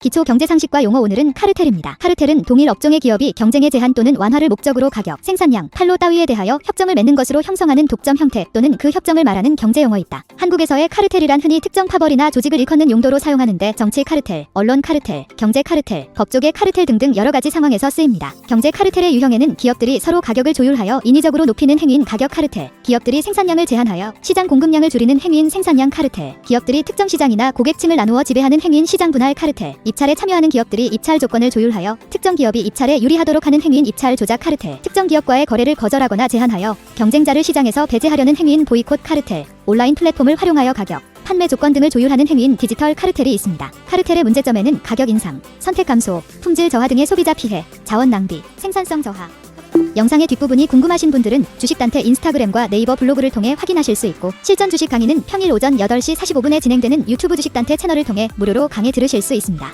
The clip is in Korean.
기초 경제 상식과 용어 오늘은 카르텔입니다. 카르텔은 동일 업종의 기업이 경쟁의 제한 또는 완화를 목적으로 가격, 생산량, 판로 따위에 대하여 협정을 맺는 것으로 형성하는 독점 형태 또는 그 협정을 말하는 경제 용어이다. 한국에서의 카르텔이란 흔히 특정 파벌이나 조직을 일컫는 용도로 사용하는데 정치 카르텔, 언론 카르텔, 경제 카르텔, 법조계 카르텔 등등 여러 가지 상황에서 쓰입니다. 경제 카르텔의 유형에는 기업들이 서로 가격을 조율하여 인위적으로 높이는 행위인 가격 카르텔, 기업들이 생산량을 제한하여 시장 공급량을 줄이는 행위인 생산량 카르텔, 기업들이 특정 시장이나 고객층을 나누어 지배하는 행위인 시장 분할 카르텔, 입찰에 참여하는 기업들이 입찰 조건을 조율하여 특정 기업이 입찰에 유리하도록 하는 행위인 입찰 조작 카르텔, 특정 기업과의 거래를 거절하거나 제한하여 경쟁자를 시장에서 배제하려는 행위인 보이콧 카르텔, 온라인 플랫폼을 활용하여 가격, 판매 조건 등을 조율하는 행위인 디지털 카르텔이 있습니다. 카르텔의 문제점에는 가격 인상, 선택 감소, 품질 저하 등의 소비자 피해, 자원 낭비, 생산성 저하, 영상의 뒷부분이 궁금하신 분들은 주식단태 인스타그램과 네이버 블로그를 통해 확인하실 수 있고 실전 주식 강의는 평일 오전 8시 45분에 진행되는 유튜브 주식단태 채널을 통해 무료로 강의 들으실 수 있습니다.